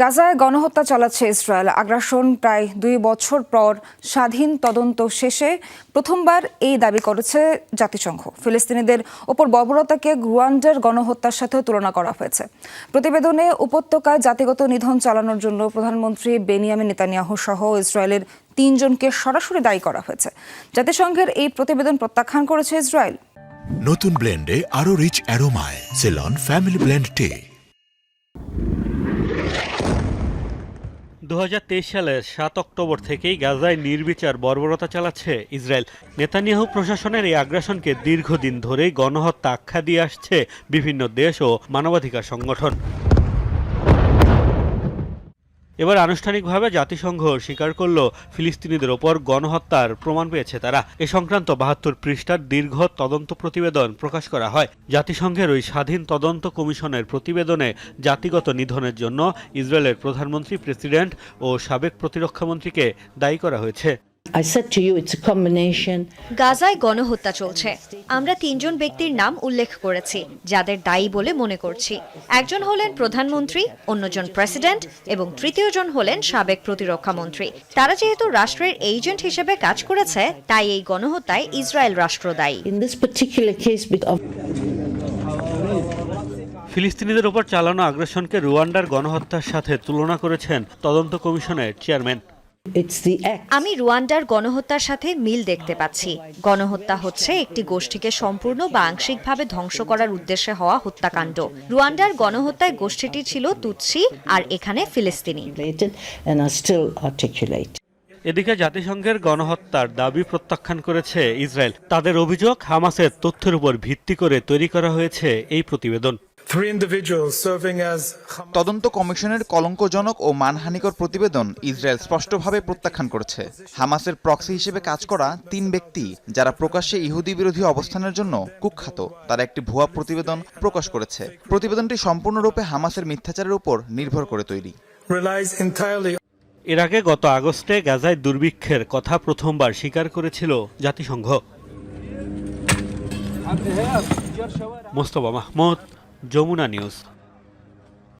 গাজায় গণহত্যা চালাচ্ছে ইসরায়েল। আগ্রাসন প্রায় দুই বছর পর স্বাধীন তদন্ত শেষে প্রথমবার এই দাবি করেছে জাতিসংঘ। ফিলিস্তিনিদের ওপর বর্বরতাকে রুয়ান্ডার গণহত্যার সাথে তুলনা করা হয়েছে। প্রতিবেদনে উপত্যকায় জাতিগত নিধন চালানোর জন্য প্রধানমন্ত্রী বেনিয়ামিন নেতানিয়াহু সহ ইসরায়েলের তিনজনকে সরাসরি দায়ী করা হয়েছে। জাতিসংঘের এই প্রতিবেদন প্রত্যাখ্যান করেছে ইসরায়েল। নতুন ব্লেন্ডে আরও রিচ অ্যারোমায়, সেলন, ফ্যামিলি ব্লেন্ড টে। দু হাজার তেইশ সালের সাত অক্টোবর থেকেই গাজায় নির্বিচার বর্বরতা চালাচ্ছে ইসরায়েল। নেতানিয়াহু প্রশাসনের এই আগ্রাসনকে দীর্ঘদিন ধরেই গণহত্যা আখ্যা দিয়ে আসছে বিভিন্ন দেশ ও মানবাধিকার সংগঠন। এবার আনুষ্ঠানিকভাবে জাতিসংঘ স্বীকার করল ফিলিস্তিনিদের ওপর গণহত্যার প্রমাণ পেয়েছে তারা। এ সংক্রান্ত বাহাত্তর পৃষ্ঠার দীর্ঘ তদন্ত প্রতিবেদন প্রকাশ করা হয়। জাতিসংঘের ওই স্বাধীন তদন্ত কমিশনের প্রতিবেদনে জাতিগত নিধনের জন্য ইসরায়েলের প্রধানমন্ত্রী, প্রেসিডেন্ট ও সাবেক প্রতিরক্ষামন্ত্রীকে দায়ী করা হয়েছে। I said to you, it's a combination. গাজায় গণহত্যা চলছে আমরা তিনজন ব্যক্তির নাম উল্লেখ করেছি যাদের দায়ী বলে মনে করছি একজন হলেন প্রধানমন্ত্রী অন্যজন প্রেসিডেন্ট এবং তৃতীয়জন হলেন সাবেক প্রতিরক্ষা মন্ত্রী তারা যেহেতু রাষ্ট্রের এজেন্ট হিসেবে কাজ করেছে তাই এই গণহত্যায় ইসরায়েল রাষ্ট্র দায়ী In this particular case, because of ফিলিস্তিনিদের ওপর চালানো আগ্রাসনকে রুয়ান্ডার গণহত্যার সাথে তুলনা করেছেন তদন্ত কমিশনের চেয়ারম্যান. আমি রুয়ান্ডার গণহত্যার সাথে মিল দেখতে পাচ্ছি। গণহত্যা হচ্ছে একটি গোষ্ঠীকে সম্পূর্ণ বা আংশিকভাবে ধ্বংস করার উদ্দেশ্যে হওয়া হত্যাকাণ্ড। রুয়ান্ডার গণহত্যায় গোষ্ঠীটি ছিল তুৎসি আর এখানে ফিলিস্তিনি. এদিকে জাতিসংঘের গণহত্যার দাবি প্রত্যাখ্যান করেছে ইসরায়েল। তাদের অভিযোগ হামাসের তথ্যের উপর ভিত্তি করে তৈরি করা হয়েছে এই প্রতিবেদন। Three individuals serving as Hamas তদন্ত কমিশনের কলঙ্কজনক ও মানহানিকর প্রতিবেদন ইসরায়েল স্পষ্টভাবে প্রত্যাখ্যান করেছে। হামাসের প্রক্সি হিসেবে কাজ করা তিন ব্যক্তি যারা প্রকাশ্যে ইহুদি বিরোধী অবস্থানের জন্য কুখ্যাত তারা একটি ভুয়া প্রতিবেদন প্রকাশ করেছে। প্রতিবেদনটি সম্পূর্ণরূপে হামাসের মিথ্যাচারের উপর নির্ভর করে তৈরি। এর আগে গত আগস্টে গাজায় দুর্ভিক্ষের কথা প্রথমবার স্বীকার করেছিল জাতিসংঘ। মোস্তফা মাহমুদ যমুনা নিউজ।